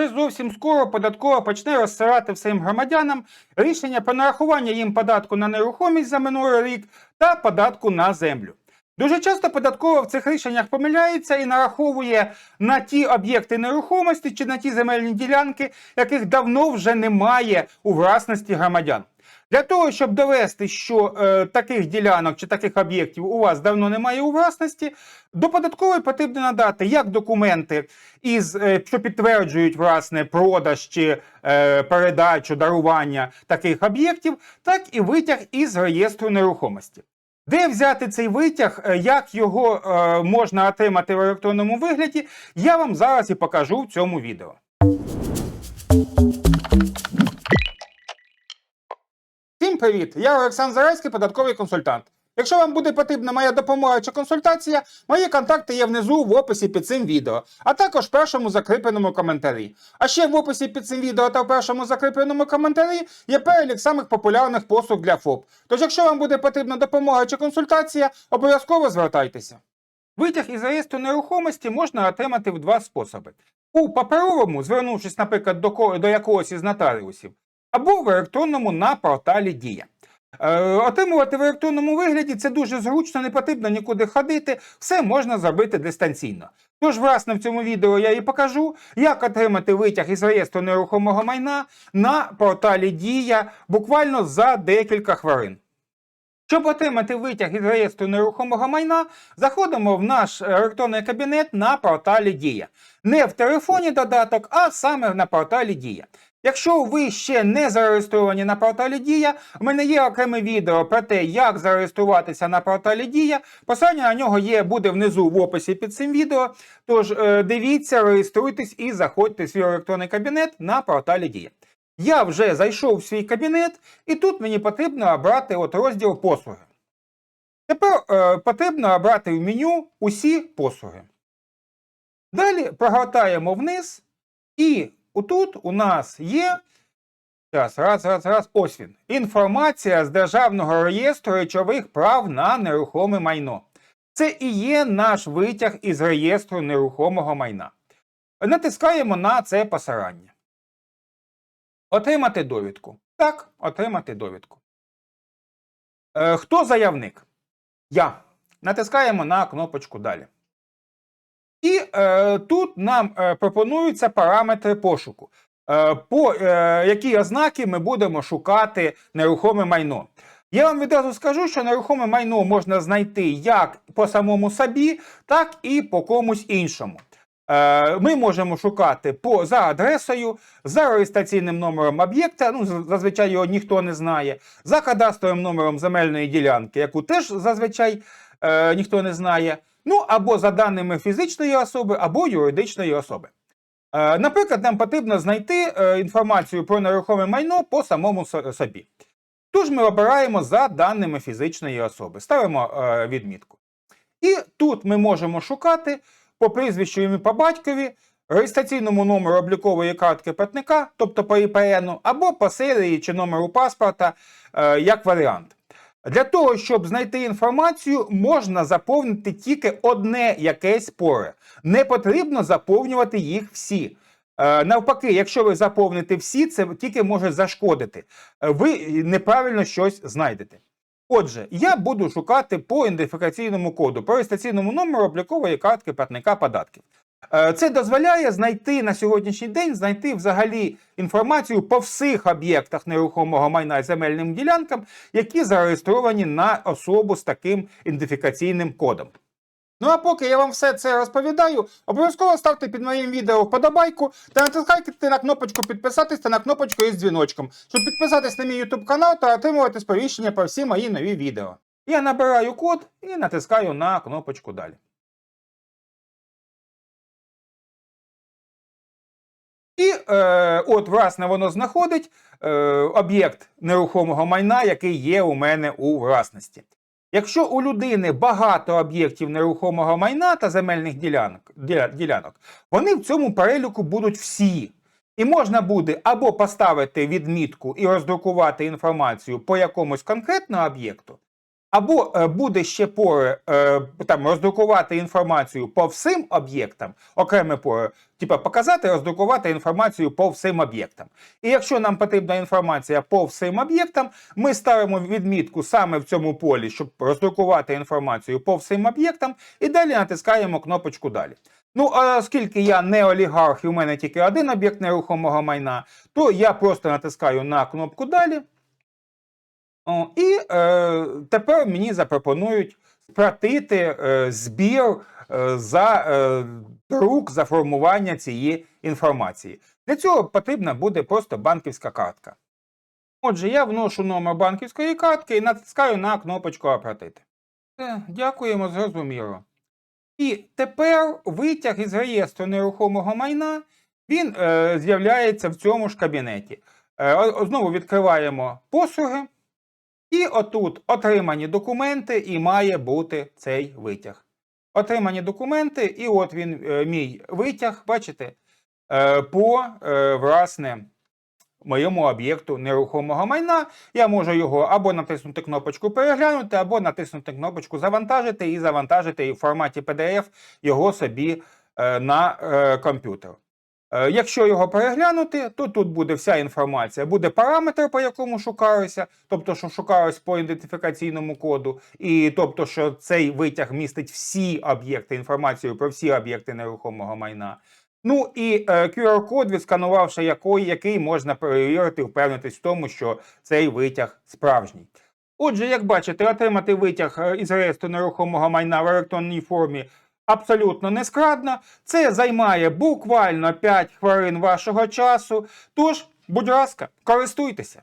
Вже зовсім скоро податкова почне розсирати всім громадянам рішення про нарахування їм податку на нерухомість за минулий рік та податку на землю. Дуже часто податкова в цих рішеннях помиляється і нараховує на ті об'єкти нерухомості чи на ті земельні ділянки, яких давно вже немає у власності громадян. Для того, щоб довести, що е, таких ділянок чи таких об'єктів у вас давно немає у власності, до податкової потрібно надати як документи, із, е, що підтверджують власне продаж чи е, передачу дарування таких об'єктів, так і витяг із реєстру нерухомості. Де взяти цей витяг, е, як його е, можна отримати в електронному вигляді, я вам зараз і покажу в цьому відео. Привіт! Я Олександр Зарайський, податковий консультант. Якщо вам буде потрібна моя допомога чи консультація, мої контакти є внизу в описі під цим відео, а також в першому закріпленому коментарі. А ще в описі під цим відео та в першому закріпленому коментарі є перелік самих популярних послуг для ФОП. Тож, якщо вам буде потрібна допомога чи консультація, обов'язково звертайтеся. Витяг із реєстру нерухомості можна отримати в два способи: у паперовому, звернувшись, наприклад, до, до якогось із нотаріусів, або в електронному на порталі Дія. Е, отримувати в електронному вигляді це дуже зручно, не потрібно нікуди ходити, все можна зробити дистанційно. Тож, власне, в цьому відео я і покажу, як отримати витяг із реєстру нерухомого майна на порталі Дія буквально за декілька хвилин. Щоб отримати витяг із реєстру нерухомого майна, заходимо в наш електронний кабінет на порталі Дія. Не в телефоні додаток, а саме на порталі Дія. Якщо ви ще не зареєстровані на порталі Дія, в мене є окреме відео про те, як зареєструватися на порталі Дія. Посилання на нього є, буде внизу в описі під цим відео. Тож е, дивіться, реєструйтесь і заходьте в свій електронний кабінет на порталі Дія. Я вже зайшов в свій кабінет, і тут мені потрібно обрати от розділ послуги. Тепер е, потрібно обрати в меню усі послуги. Далі прогортаємо вниз, і отут у нас є. Раз, раз, раз, раз. Ось він. Інформація з Державного реєстру речових прав на нерухоме майно. Це і є наш витяг із реєстру нерухомого майна. Натискаємо на це посилання. Отримати довідку. Так, отримати довідку. Е, хто заявник? Я. Натискаємо на кнопочку Далі. І е, тут нам е, пропонуються параметри пошуку, е, по е, які ознаки ми будемо шукати нерухоме майно. Я вам відразу скажу, що нерухоме майно можна знайти як по самому собі, так і по комусь іншому. Е, Ми можемо шукати по, за адресою, за реєстраційним номером об'єкта, ну зазвичай його ніхто не знає, за кадастровим номером земельної ділянки, яку теж зазвичай е, ніхто не знає. Ну або за даними фізичної особи, або юридичної особи. Е, Наприклад, нам потрібно знайти е, інформацію про нерухоме майно по самому собі. Тож ми обираємо за даними фізичної особи, ставимо е, відмітку. І тут ми можемо шукати по прізвищу ім'я по батькові, реєстраційному номеру облікової картки платника, тобто по ІПН, або по серії чи номеру паспорта як варіант. Для того, щоб знайти інформацію, можна заповнити тільки одне якесь поле. Не потрібно заповнювати їх всі. Е, Навпаки, якщо ви заповните всі, це тільки може зашкодити. Е, Ви неправильно щось знайдете. Отже, я буду шукати по ідентифікаційному коду, по реєстраційному номеру облікової картки платника податків. Е, Це дозволяє знайти на сьогоднішній день знайти взагалі інформацію по всіх об'єктах нерухомого майна і земельним ділянкам, які зареєстровані на особу з таким ідентифікаційним кодом. Ну а поки я вам все це розповідаю, обов'язково ставте під моїм відео вподобайку та натискайте на кнопочку підписатись та на кнопочку із дзвіночком, щоб підписатись на мій YouTube канал та отримувати сповіщення про всі мої нові відео. Я набираю код і натискаю на кнопочку далі. І е, от, власне, воно знаходить е, об'єкт нерухомого майна, який є у мене у власності. Якщо у людини багато об'єктів нерухомого майна та земельних ділянок, ділянок, вони в цьому переліку будуть всі. І можна буде або поставити відмітку і роздрукувати інформацію по якомусь конкретному об'єкту, Або е, буде ще пори е, там роздрукувати інформацію по всім об'єктам, окреме пори, типа показати, роздрукувати інформацію по всім об'єктам. І якщо нам потрібна інформація по всім об'єктам, ми ставимо відмітку саме в цьому полі, щоб роздрукувати інформацію по всім об'єктам, і далі натискаємо кнопочку Далі. Ну, а оскільки я не олігарх і у мене тільки один об'єкт нерухомого майна, то я просто натискаю на кнопку Далі. О, і е, тепер мені запропонують сплатити е, збір е, за е, друк, за формування цієї інформації. Для цього потрібна буде просто банківська картка. Отже, я вношу номер банківської картки і натискаю на кнопочку Оплатити. Дякуємо, зрозуміло. І тепер витяг із реєстру нерухомого майна він е, з'являється в цьому ж кабінеті. Е, знову відкриваємо послуги. І отут отримані документи, і має бути цей витяг. Отримані документи, і от він, е, мій витяг, бачите, е, по е, власне моєму об'єкту нерухомого майна. Я можу його або натиснути кнопочку переглянути, або натиснути кнопочку завантажити і завантажити в форматі PDF його собі на комп'ютер. Е, Якщо його переглянути, то тут буде вся інформація. Буде параметр, по якому шукаюся, тобто, що шукаюсь по ідентифікаційному коду, і тобто, що цей витяг містить всі об'єкти, інформацію про всі об'єкти нерухомого майна. Ну і е, QR-код, відсканувавши який, який можна перевірити, впевнитись в тому, що цей витяг справжній. Отже, як бачите, отримати витяг е, із реєстру нерухомого майна в електронній формі абсолютно нескладно. Це займає буквально 5 хвилин вашого часу. Тож, будь ласка, користуйтеся.